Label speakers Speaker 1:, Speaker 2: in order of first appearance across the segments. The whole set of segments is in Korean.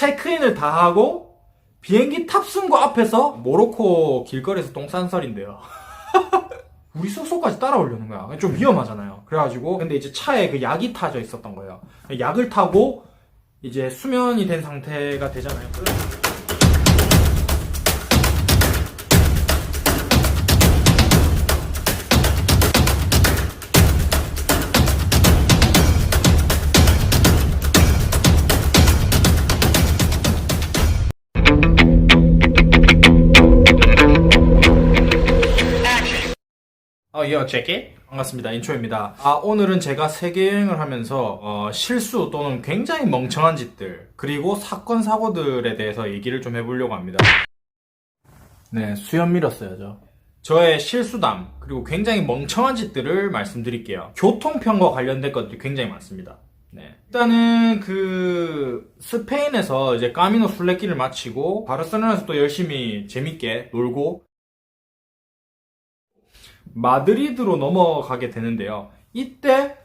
Speaker 1: 체크인을 다 하고 비행기 탑승구 앞에서 모로코 길거리에서 똥싼 설인데요. 우리 숙소까지 따라오려는 거야. 좀 위험하잖아요. 그래가지고 근데 이제 차에 그 약이 타져 있었던 거예요. 약을 타고 이제 수면이 된 상태가 되잖아요. 어, 예, 제게 반갑습니다. 인초입니다. 아, 오늘은 제가 세계여행을 하면서, 어, 실수 또는 굉장히 멍청한 짓들, 그리고 사건, 사고들에 대해서 얘기를 좀 해보려고 합니다. 네, 수염 밀었어야죠. 저의 실수담, 그리고 굉장히 멍청한 짓들을 말씀드릴게요. 교통편과 관련된 것들이 굉장히 많습니다. 네. 일단은 그 스페인에서 이제 까미노 순례길을 마치고 바르셀로나에서 또 열심히 재밌게 놀고 마드리드로 넘어가게 되는데요. 이때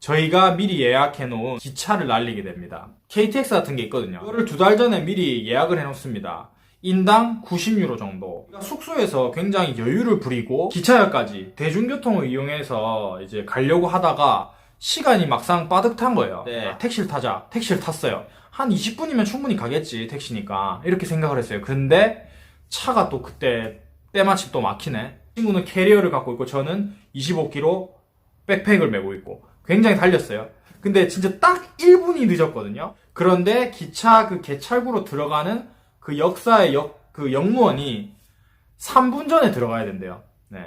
Speaker 1: 저희가 미리 예약해 놓은 기차를 날리게 됩니다. KTX 같은 게 있거든요. 이거를 두 달 전에 미리 예약을 해 놓습니다. 인당 90유로 정도. 숙소에서 굉장히 여유를 부리고 기차역까지 대중교통을 이용해서 이제 가려고 하다가 시간이 막상 빠듯한 거예요. 네, 택시를 타자. 택시를 탔어요. 한 20분이면 충분히 가겠지, 택시니까. 이렇게 생각을 했어요. 근데 차가 또 그때 때마침 또 막히네. 친구는 캐리어를 갖고 있고 저는 25kg 백팩을 메고 있고 굉장히 달렸어요. 근데 진짜 딱 1분이 늦었거든요. 그런데 기차 그 개찰구로 들어가는 그 역사의 역, 그 역무원이 3분 전에 들어가야 된대요. 네.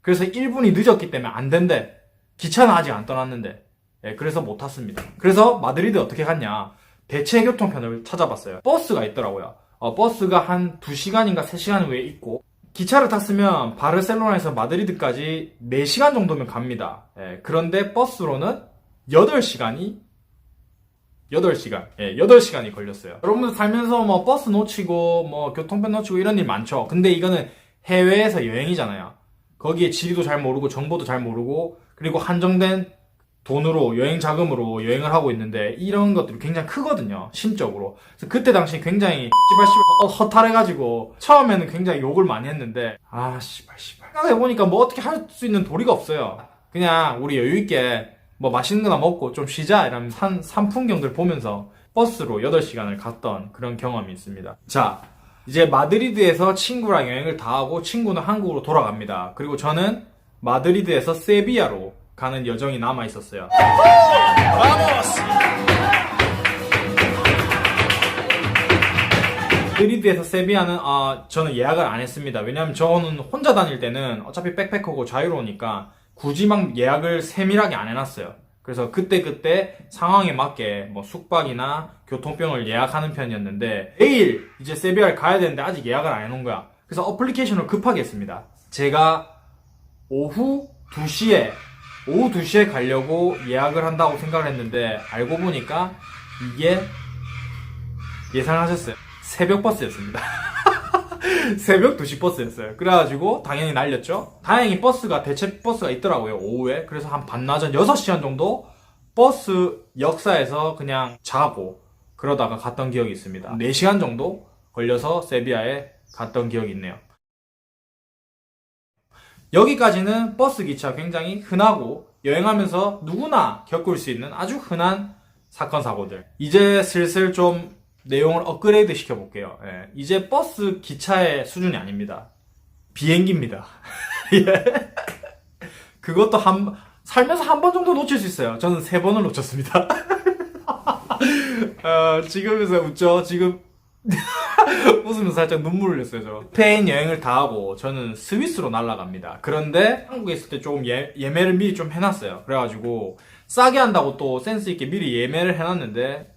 Speaker 1: 그래서 1분이 늦었기 때문에 안 된대. 기차는 아직 안 떠났는데. 예, 그래서 못 탔습니다. 그래서 마드리드 어떻게 갔냐. 대체 교통편을 찾아봤어요. 버스가 있더라고요. 어, 버스가 한 2시간인가 3시간 후에 있고, 기차를 탔으면 바르셀로나에서 마드리드까지 4시간 정도면 갑니다. 예, 그런데 버스로는 8시간이 8시간. 예, 8시간이 걸렸어요. 여러분들 살면서 뭐 버스 놓치고 뭐 교통편 놓치고 이런 일 많죠. 근데 이거는 해외에서 여행이잖아요. 거기에 지리도 잘 모르고 정보도 잘 모르고 그리고 한정된 돈으로 여행 자금으로 여행을 하고 있는데 이런 것들이 굉장히 크거든요 심적으로. 그래서 그때 당시 굉장히 씨발 씨발 어, 허탈해가지고 처음에는 굉장히 욕을 많이 했는데 아 씨발 씨발. 생각해보니까 뭐 어떻게 할 수 있는 도리가 없어요. 그냥 우리 여유있게 뭐 맛있는 거나 먹고 좀 쉬자 이런 산, 산풍경들 보면서 버스로 8시간을 갔던 그런 경험이 있습니다. 자 이제 마드리드에서 친구랑 여행을 다 하고 친구는 한국으로 돌아갑니다. 그리고 저는 마드리드에서 세비야로 가는 여정이 남아 있었어요. 마드리드에서 세비야는 아, 저는 예약을 안 했습니다. 왜냐하면 저는 혼자 다닐 때는 어차피 백패커고 자유로우니까 굳이 막 예약을 세밀하게 안 해놨어요. 그래서 그때 그때 상황에 맞게 뭐 숙박이나 교통병을 예약하는 편이었는데 내일 이제 세비야를 가야 되는데 아직 예약을 안 해놓은 거야. 그래서 어플리케이션을 급하게 했습니다. 제가 오후 2시에 오후 2시에 가려고 예약을 한다고 생각을 했는데 알고 보니까 이게 예상하셨어요. 새벽 버스였습니다. 새벽 2시 버스였어요. 그래가지고 당연히 날렸죠. 다행히 버스가 대체 버스가 있더라고요. 오후에. 그래서 한 반나절 6시간 정도 버스 역사에서 그냥 자고 그러다가 갔던 기억이 있습니다. 4시간 정도 걸려서 세비야에 갔던 기억이 있네요. 여기까지는 버스 기차 굉장히 흔하고 여행하면서 누구나 겪을 수 있는 아주 흔한 사건 사고들. 이제 슬슬 좀 내용을 업그레이드 시켜볼게요. 예, 이제 버스 기차의 수준이 아닙니다. 비행기입니다. 예. 그것도 한 살면서 한 번 정도 놓칠 수 있어요. 저는 세 번을 놓쳤습니다. 어, 지금에서 웃죠. 지금 웃으면서 살짝 눈물을 흘렸어요, 저. 스페인 여행을 다 하고 저는 스위스로 날아갑니다. 그런데 한국에 있을 때 조금 예, 예매를 미리 좀 해놨어요. 그래가지고 싸게 한다고 또 센스 있게 미리 예매를 해놨는데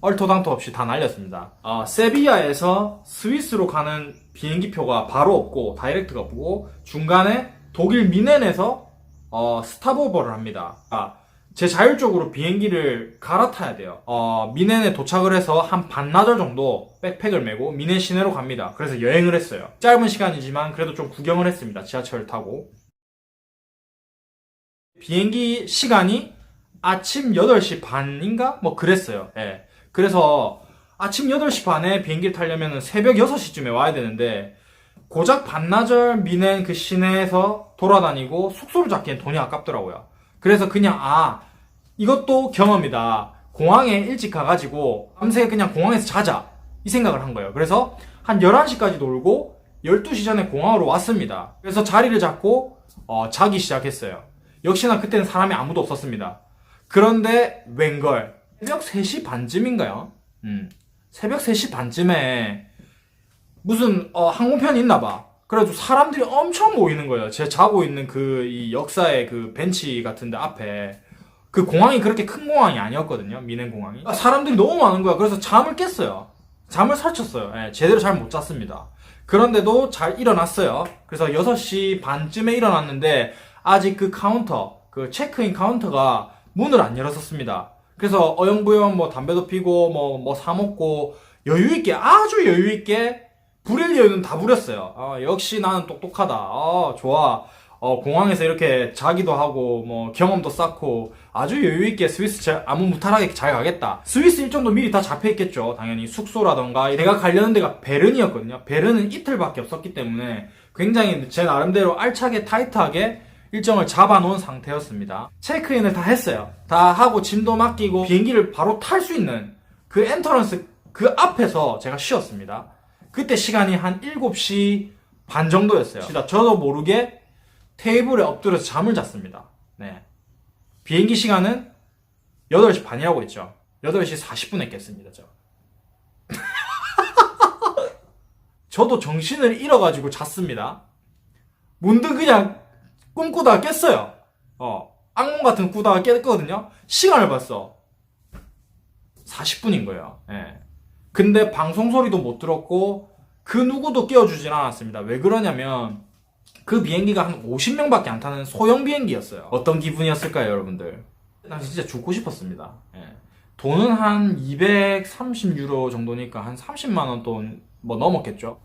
Speaker 1: 얼토당토 없이 다 날렸습니다. 어, 세비야에서 스위스로 가는 비행기표가 바로 없고 다이렉트가 없고 중간에 독일 미넨에서 어, 스탑오버를 합니다. 아, 제 자율적으로 비행기를 갈아타야 돼요. 어, 미넨에 도착을 해서 한 반나절 정도 백팩을 메고 미넨 시내로 갑니다. 그래서 여행을 했어요. 짧은 시간이지만 그래도 좀 구경을 했습니다. 지하철 타고. 비행기 시간이 아침 8시 반인가? 뭐 그랬어요. 예. 그래서 아침 8시 반에 비행기를 타려면 새벽 6시쯤에 와야 되는데 고작 반나절 미넨 그 시내에서 돌아다니고 숙소를 잡기엔 돈이 아깝더라고요. 그래서 그냥 아 이것도 경험이다. 공항에 일찍 가가지고 밤새 그냥 공항에서 자자 이 생각을 한 거예요. 그래서 한 11시까지 놀고 12시 전에 공항으로 왔습니다. 그래서 자리를 잡고 어, 자기 시작했어요. 역시나 그때는 사람이 아무도 없었습니다. 그런데 웬걸 새벽 3시 반쯤인가요? 음, 새벽 3시 반쯤에 무슨 어, 항공편이 있나 봐. 그래가지고 사람들이 엄청 모이는 거예요. 제가 자고 있는 그 이 역사의 그 벤치 같은데 앞에 그 공항이 그렇게 큰 공항이 아니었거든요. 미넨 공항이. 아, 사람들이 너무 많은 거야. 그래서 잠을 깼어요. 잠을 설쳤어요. 예, 제대로 잘 못 잤습니다. 그런데도 잘 일어났어요. 그래서 6시 반쯤에 일어났는데 아직 그 카운터, 그 체크인 카운터가 문을 안 열었었습니다. 그래서 어영부영 뭐 담배도 피고 뭐 뭐 사 먹고 여유 있게 아주 여유 있게 부릴 여유는 다 부렸어요. 아, 역시 나는 똑똑하다. 아, 좋아. 어, 공항에서 이렇게 자기도 하고 뭐 경험도 쌓고 아주 여유 있게 스위스 잘- 아무 무탈하게 잘 가겠다. 스위스 일정도 미리 다 잡혀 있겠죠. 당연히 숙소라던가 내가 가려는 데가 베른이었거든요. 베른은 이틀밖에 없었기 때문에 굉장히 제 나름대로 알차게 타이트하게 일정을 잡아놓은 상태였습니다. 체크인을 다 했어요. 다 하고 짐도 맡기고 비행기를 바로 탈 수 있는 그 엔터런스 그 앞에서 제가 쉬었습니다. 그때 시간이 한 7시 반 정도였어요. 진짜 저도 모르게 테이블에 엎드려서 잠을 잤습니다. 네. 비행기 시간은 8시 반이라고 했죠. 8시 40분에 깼습니다, 저. 저도 정신을 잃어가지고 잤습니다. 문득 그냥 꿈꾸다가 깼어요. 어, 악몽 같은 거 꾸다가 깼거든요. 시간을 봤어. 40분인 거예요. 예. 근데 방송 소리도 못 들었고 그 누구도 깨워주진 않았습니다. 왜 그러냐면 그 비행기가 한 50명밖에 안 타는 소형 비행기였어요. 어떤 기분이었을까요, 여러분들? 난 진짜 죽고 싶었습니다. 예. 돈은 한 230유로 정도니까 한 30만 원 돈 뭐 넘었겠죠.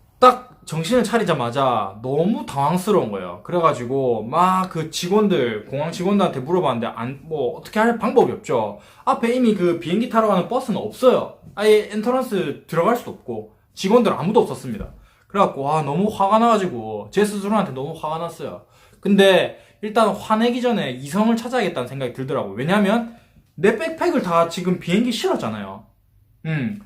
Speaker 1: 딱 정신을 차리자마자 너무 당황스러운 거예요. 그래가지고 막 그 직원들 공항 직원들한테 물어봤는데 안 뭐 어떻게 할 방법이 없죠. 앞에 이미 그 비행기 타러 가는 버스는 없어요. 아예 엔터런스 들어갈 수도 없고 직원들 아무도 없었습니다. 그래갖고 와 너무 화가 나가지고 제 스스로한테 너무 화가 났어요. 근데 일단 화내기 전에 이성을 찾아야겠다는 생각이 들더라고요. 왜냐면 내 백팩을 다 지금 비행기 실었잖아요. 음.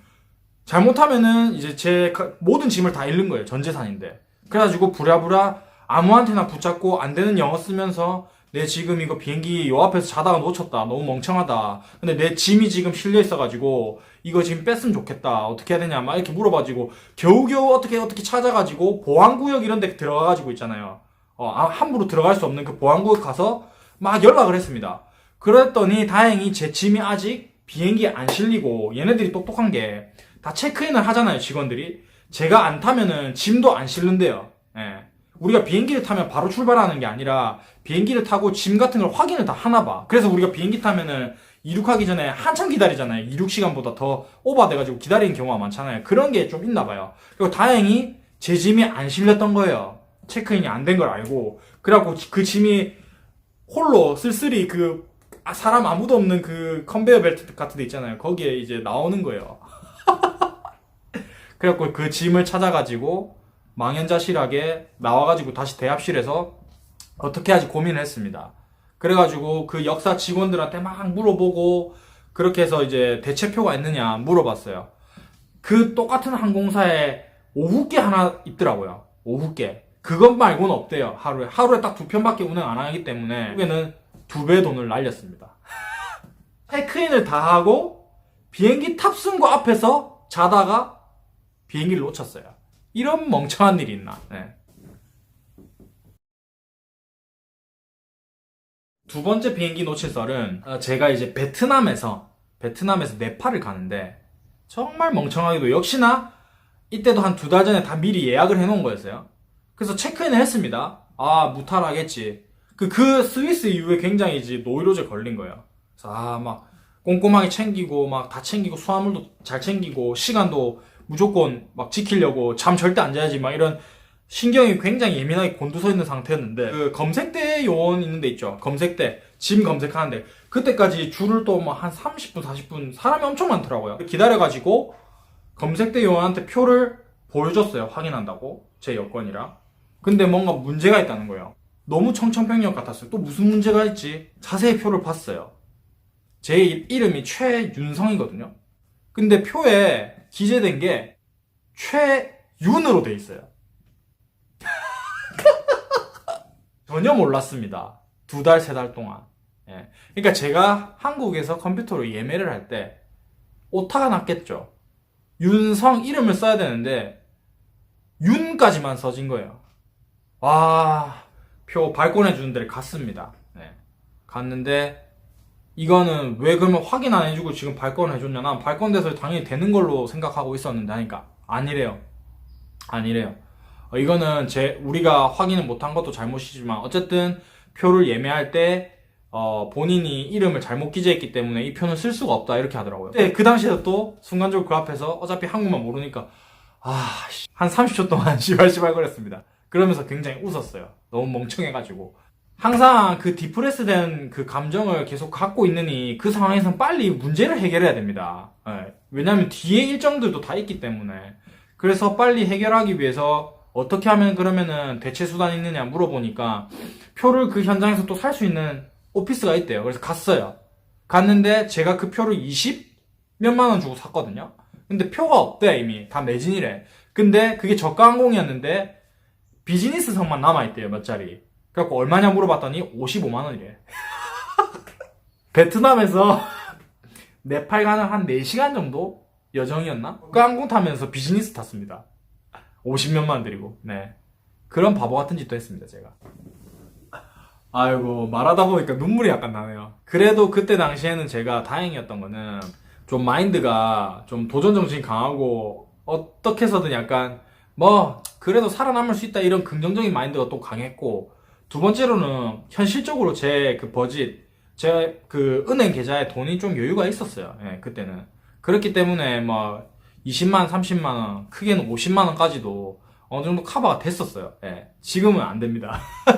Speaker 1: 잘못하면은 이제 제 가- 모든 짐을 다 잃는 거예요. 전 재산인데. 그래가지고 부랴부랴 아무한테나 붙잡고 안 되는 영어 쓰면서 내 지금 이거 비행기 요 앞에서 자다가 놓쳤다. 너무 멍청하다. 근데 내 짐이 지금 실려 있어가지고 이거 지금 뺐으면 좋겠다. 어떻게 해야 되냐. 막 이렇게 물어봐가지고 겨우겨우 어떻게 어떻게 찾아가지고 보안구역 이런 데 들어가가지고 있잖아요. 어, 아, 함부로 들어갈 수 없는 그 보안구역 가서 막 연락을 했습니다. 그랬더니 다행히 제 짐이 아직 비행기에 안 실리고 얘네들이 똑똑한 게 다 체크인을 하잖아요 직원들이. 제가 안 타면은 짐도 안 실른대요. 예. 우리가 비행기를 타면 바로 출발하는 게 아니라 비행기를 타고 짐 같은 걸 확인을 다 하나 봐. 그래서 우리가 비행기 타면은 이륙하기 전에 한참 기다리잖아요. 이륙 시간보다 더 오버돼가지고 기다리는 경우가 많잖아요. 그런 게 좀 있나 봐요. 그리고 다행히 제 짐이 안 실렸던 거예요. 체크인이 안 된 걸 알고. 그래갖고 그 짐이 홀로 쓸쓸히 그 아, 사람 아무도 없는 그 컨베이어 벨트 같은 데 있잖아요. 거기에 이제 나오는 거예요. 그래갖고 그 짐을 찾아가지고 망연자실하게 나와가지고 다시 대합실에서 어떻게 하지 고민을 했습니다. 그래가지고 그 역사 직원들한테 막 물어보고 그렇게 해서 이제 대체표가 있느냐 물어봤어요. 그 똑같은 항공사에 오후께 하나 있더라고요. 오후께. 그것 말고는 없대요. 하루에. 하루에 딱 두 편밖에 운행 안 하기 때문에 결국에는 두 배 돈을 날렸습니다. 체크인을 다 하고 비행기 탑승구 앞에서 자다가 비행기를 놓쳤어요. 이런 멍청한 일이 있나. 네. 두 번째 비행기 놓칠 썰은 어, 제가 이제 베트남에서 베트남에서 네팔을 가는데 정말 멍청하게도 역시나 이때도 한 두 달 전에 다 미리 예약을 해놓은 거였어요. 그래서 체크인을 했습니다. 아 무탈하겠지. 그, 그 스위스 이후에 굉장히 이제 노이로제 걸린 거예요. 그래서 아, 막 꼼꼼하게 챙기고 막 다 챙기고 수화물도 잘 챙기고 시간도 무조건 막 지키려고 잠 절대 안 자야지 막 이런 신경이 굉장히 예민하게 곤두서 있는 상태였는데 그 검색대 요원 있는 데 있죠. 검색대 짐 검색하는데 그때까지 줄을 또 뭐 한 30분 40분 사람이 엄청 많더라고요. 기다려가지고 검색대 요원한테 표를 보여줬어요. 확인한다고. 제 여권이랑. 근데 뭔가 문제가 있다는 거예요. 너무 청천벽력 같았어요. 또 무슨 문제가 있지? 자세히 표를 봤어요. 제 이- 이름이 최윤성이거든요. 근데 표에 기재된 게 최윤으로 돼 있어요. 전혀 몰랐습니다. 두 달, 세 달 동안. 예. 그러니까 제가 한국에서 컴퓨터로 예매를 할 때 오타가 났겠죠. 윤성 이름을 써야 되는데 윤까지만 써진 거예요. 와, 표 발권해 주는 데를 갔습니다. 네. 갔는데 이거는 왜 그러면 확인 안 해주고 지금 발권해 줬냐? 난 발권돼서 당연히 되는 걸로 생각하고 있었는데 하니까 아니래요. 아니래요. 어, 이거는 제 우리가 확인을 못한 것도 잘못이지만 어쨌든 표를 예매할 때 어, 본인이 이름을 잘못 기재했기 때문에 이 표는 쓸 수가 없다 이렇게 하더라고요. 근데 그 당시에 또 순간적으로 그 앞에서 어차피 한국말 모르니까 아, 씨, 한 30초 동안 시발시발 거렸습니다. 그러면서 굉장히 웃었어요. 너무 멍청해가지고. 항상 그 디프레스 된그 감정을 계속 갖고 있느니 그 상황에서는 빨리 문제를 해결해야 됩니다. 예. 왜냐면 뒤에 일정들도 다 있기 때문에. 그래서 빨리 해결하기 위해서 어떻게 하면 그러면은 대체 수단이 있느냐 물어보니까 표를 그 현장에서 또 살 수 있는 오피스가 있대요. 그래서 갔어요. 갔는데 제가 그 표를 20 몇만 원 주고 샀거든요. 근데 표가 없대 이미 다 매진이래. 근데 그게 저가 항공이었는데 비즈니스석만 남아 있대요 몇 자리. 그래갖고 얼마냐 물어봤더니 55만 원이래. 베트남에서 네팔 가는 한 4시간 정도 여정이었나? 그 항공 타면서 비즈니스 탔습니다. 50몇만 원 드리고. 네. 그런 바보 같은 짓도 했습니다, 제가. 아이고, 말하다 보니까 눈물이 약간 나네요. 그래도 그때 당시에는 제가 다행이었던 거는 좀 마인드가 좀 도전 정신이 강하고 어떻게 해서든 약간 뭐 그래도 살아남을 수 있다 이런 긍정적인 마인드가 또 강했고 두 번째로는 현실적으로 제 그 버짓 제 그 은행 계좌에 돈이 좀 여유가 있었어요. 예, 그때는 그렇기 때문에 뭐 20만 30만 원 크게는 50만 원까지도 어느 정도 커버가 됐었어요. 예, 지금은 안 됩니다.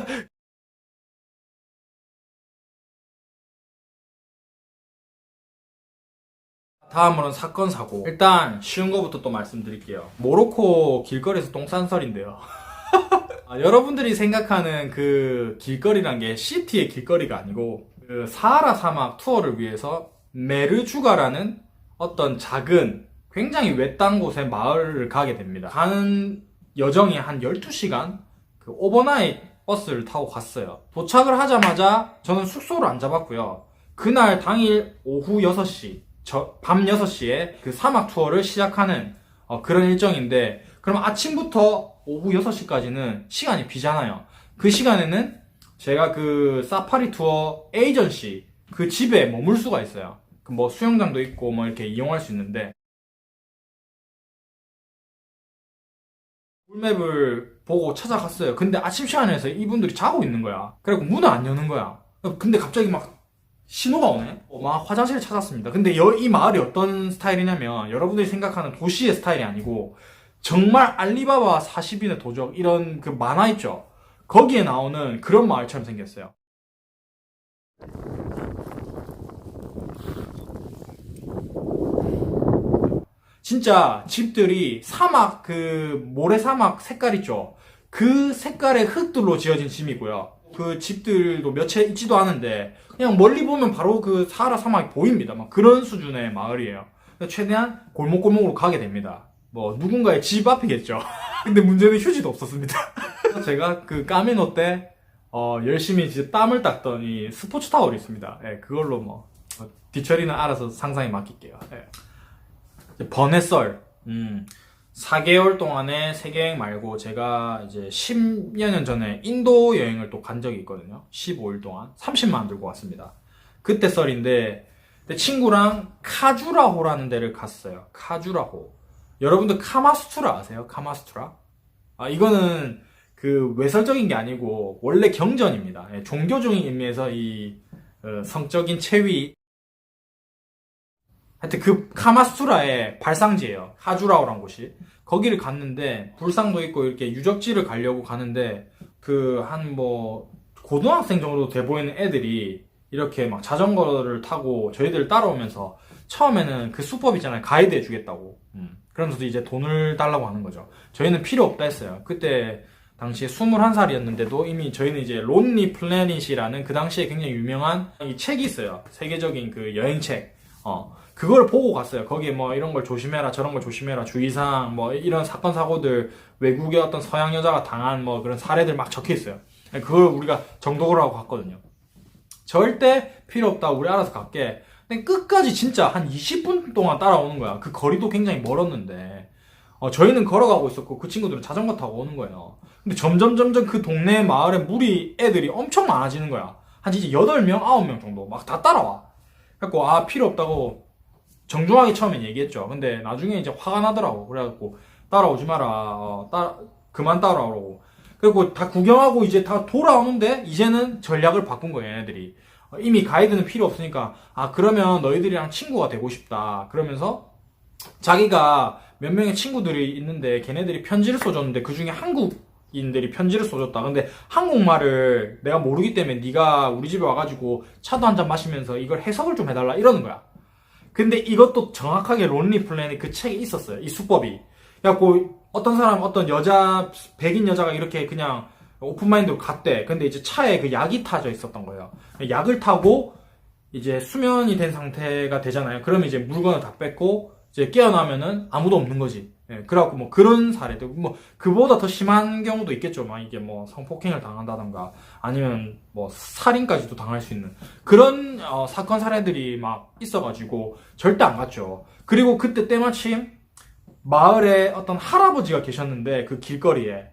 Speaker 1: 다음으로는 사건 사고. 일단 쉬운 거부터 또 말씀드릴게요. 모로코 길거리에서 똥 싼 설인데요. 아, 여러분들이 생각하는 그 길거리란 게 시티의 길거리가 아니고 그 사하라 사막 투어를 위해서 메르주가라는 어떤 작은 굉장히 외딴 곳에 마을을 가게 됩니다. 가는 여정이 한 12시간 그 오버나잇 버스를 타고 갔어요. 도착을 하자마자 저는 숙소를 안 잡았고요. 그날 당일 오후 6시, 저, 밤 6시에 그 사막 투어를 시작하는 어, 그런 일정인데 그럼 아침부터 오후 6시까지는 시간이 비잖아요. 그 시간에는 제가 그 사파리 투어 에이전시 그 집에 머물 수가 있어요. 그뭐 수영장도 있고 뭐 이렇게 이용할 수 있는데 꿀맵을 보고 찾아갔어요. 근데 아침 시간에서 이분들이 자고 있는 거야. 그리고 문을 안 여는 거야. 근데 갑자기 막 신호가 오네? 어, 막 화장실을 찾았습니다. 근데 여- 이 마을이 어떤 스타일이냐면 여러분들이 생각하는 도시의 스타일이 아니고 정말 알리바바 40인의 도적 이런 그 만화 있죠? 거기에 나오는 그런 마을처럼 생겼어요. 진짜 집들이 사막 그 모래 사막 색깔 있죠. 그 색깔의 흙들로 지어진 집이고요. 그 집들도 몇 채 있지도 않은데 그냥 멀리 보면 바로 그 사하라 사막이 보입니다. 막 그런 수준의 마을이에요. 최대한 골목골목으로 가게 됩니다. 뭐 누군가의 집 앞이겠죠. 근데 문제는 휴지도 없었습니다. 제가 그 까미노 때 어, 열심히 진짜 땀을 닦더니 스포츠 타월이 있습니다. 예, 그걸로 뭐 어, 뒤처리는 알아서 상상에 맡길게요. 예. 이제 번외썰. 음, 4개월 동안의 세계여행 말고 제가 이제 10여 년 전에 인도 여행을 또 간 적이 있거든요. 15일 동안. 30만 원 들고 왔습니다. 그때 썰인데, 내 친구랑 카주라호라는 데를 갔어요. 카주라호. 여러분들 카마스투라 아세요? 카마스투라? 아, 이거는 그 외설적인 게 아니고 원래 경전입니다. 예, 종교적인 의미에서 이 어, 성적인 체위 하여튼 그 카마스투라의 발상지예요. 하주라오란 곳이. 거기를 갔는데 불상도 있고 이렇게 유적지를 가려고 가는데 그 한 뭐 고등학생 정도 돼 보이는 애들이 이렇게 막 자전거를 타고 저희들 따라오면서 처음에는 그 수법 있잖아요. 가이드 해주겠다고. 음. 그러면서도 이제 돈을 달라고 하는 거죠. 저희는 필요 없다 했어요. 그때 당시에 21살이었는데도 이미 저희는 이제 론리 플래닛이라는 그 당시에 굉장히 유명한 이 책이 있어요. 세계적인 그 여행책. 어. 그걸 보고 갔어요. 거기에 뭐 이런 걸 조심해라, 저런 걸 조심해라, 주의사항, 뭐 이런 사건, 사고들, 외국의 어떤 서양 여자가 당한 뭐 그런 사례들 막 적혀 있어요. 그걸 우리가 정독을 하고 갔거든요. 절대 필요 없다. 우리 알아서 갈게. 근데 끝까지 진짜 한 20분 동안 따라오는 거야. 그 거리도 굉장히 멀었는데. 어, 저희는 걸어가고 있었고 그 친구들은 자전거 타고 오는 거예요. 근데 점점 점점 그 동네 마을에 무리 애들이 엄청 많아지는 거야. 한 이제 8명, 9명 정도 막 다 따라와. 그래갖고 아 필요 없다고 정중하게 처음엔 얘기했죠. 근데 나중에 이제 화가 나더라고. 그래갖고 따라오지 마라. 어, 따 그만 따라오라고. 그리고 다 구경하고 이제 다 돌아오는데 이제는 전략을 바꾼 거예요, 얘네들이. 어, 이미 가이드는 필요 없으니까 아 그러면 너희들이랑 친구가 되고 싶다. 그러면서 자기가 몇 명의 친구들이 있는데 걔네들이 편지를 써줬는데 그 중에 한국인들이 편지를 써줬다. 근데 한국말을 내가 모르기 때문에 네가 우리 집에 와가지고 차도 한 잔 마시면서 이걸 해석을 좀 해달라 이러는 거야. 근데 이것도 정확하게 론리 플랜이 그 책에 있었어요. 이 수법이. 그래갖고 어떤 사람 어떤 여자 백인 여자가 이렇게 그냥 오픈마인드로 갔대. 근데 이제 차에 그 약이 타져 있었던 거예요. 약을 타고 이제 수면이 된 상태가 되잖아요. 그러면 이제 물건을 다 뺐고 이제 깨어나면은 아무도 없는 거지. 예, 그래갖고 뭐 그런 사례도 뭐 그보다 더 심한 경우도 있겠죠. 막 이게 뭐 성폭행을 당한다던가 아니면 뭐 살인까지도 당할 수 있는 그런 어, 사건 사례들이 막 있어가지고 절대 안 갔죠. 그리고 그때 때마침 마을에 어떤 할아버지가 계셨는데 그 길거리에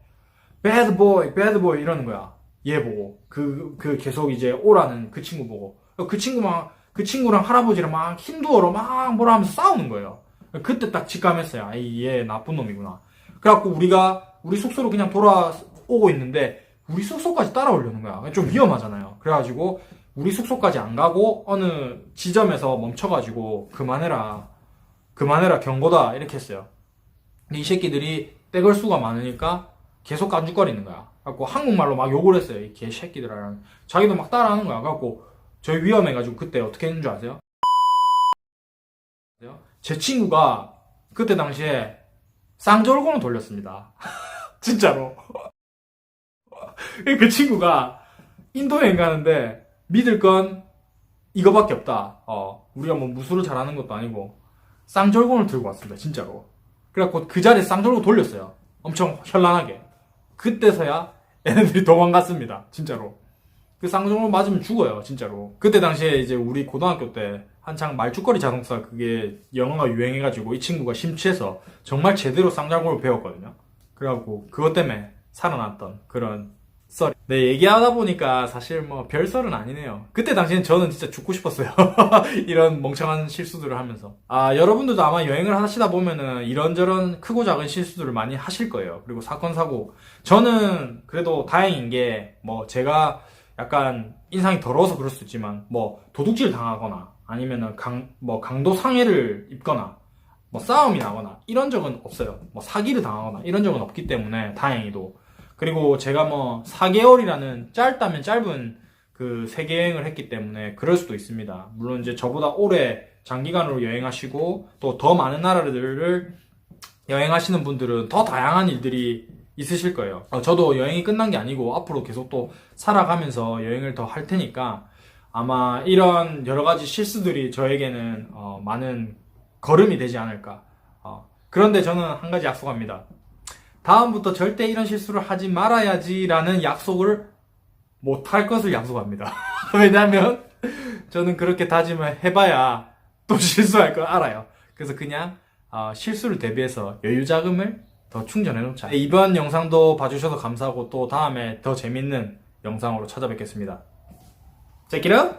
Speaker 1: bad boy, bad boy 이러는 거야. 얘 보고 그 그 계속 이제 오라는 그 친구 보고 그 친구만 그 친구랑 할아버지랑 막 힌두어로 막 뭐라 하면서 싸우는 거예요. 그때 딱 직감했어요. 아이 얘 나쁜 놈이구나. 그래갖고 우리가 우리 숙소로 그냥 돌아오고 있는데 우리 숙소까지 따라오려는 거야. 좀 위험하잖아요. 그래가지고 우리 숙소까지 안 가고 어느 지점에서 멈춰가지고 그만해라. 그만해라 경고다 이렇게 했어요. 근데 이 새끼들이 떼걸 수가 많으니까 계속 깐죽거리는 거야. 그래갖고 한국말로 막 욕을 했어요. 이 개새끼들아. 자기도 막 따라하는 거야. 그래갖고 저희 위험해가지고 그때 어떻게 했는 줄 아세요? 제 친구가 그때 당시에 쌍절곤을 돌렸습니다. 진짜로. 그 친구가 인도 여행 가는데 믿을 건 이거밖에 없다. 어, 우리가 뭐 무술을 잘하는 것도 아니고 쌍절곤을 들고 왔습니다. 진짜로. 그래갖고 그 자리에 쌍절곤 돌렸어요. 엄청 현란하게. 그때서야 얘네들이 도망갔습니다. 진짜로. 그 쌍절곤 맞으면 죽어요. 진짜로. 그때 당시에 이제 우리 고등학교 때 한창 말죽거리 자동차 그게 영어가 유행해가지고 이 친구가 심취해서 정말 제대로 쌍절곤을 배웠거든요. 그래갖고 그것 때문에 살아났던 그런 썰. 네, 얘기하다 보니까 사실 뭐 별썰은 아니네요. 그때 당시엔 저는 진짜 죽고 싶었어요. 이런 멍청한 실수들을 하면서. 아, 여러분들도 아마 여행을 하시다 보면은 이런저런 크고 작은 실수들을 많이 하실 거예요. 그리고 사건, 사고. 저는 그래도 다행인 게 뭐 제가 약간 인상이 더러워서 그럴 수 있지만 뭐 도둑질 당하거나 아니면은 강, 뭐 강도 상해를 입거나 뭐 싸움이 나거나 이런 적은 없어요. 뭐 사기를 당하거나 이런 적은 없기 때문에 다행히도 그리고 제가 뭐 4개월이라는 짧다면 짧은 그 세계 여행을 했기 때문에 그럴 수도 있습니다. 물론 이제 저보다 오래 장기간으로 여행하시고 또 더 많은 나라들을 여행하시는 분들은 더 다양한 일들이 있으실 거예요. 어, 저도 여행이 끝난 게 아니고 앞으로 계속 또 살아가면서 여행을 더 할 테니까 아마 이런 여러 가지 실수들이 저에게는 어, 많은 걸음이 되지 않을까. 어, 그런데 저는 한 가지 약속합니다. 다음부터 절대 이런 실수를 하지 말아야지라는 약속을 못할 것을 약속합니다. 왜냐면 저는 그렇게 다짐을 해봐야 또 실수할 걸 알아요. 그래서 그냥 어, 실수를 대비해서 여유 자금을 더 충전해 놓자. 네, 이번 영상도 봐주셔서 감사하고 또 다음에 더 재밌는 영상으로 찾아뵙겠습니다. Out!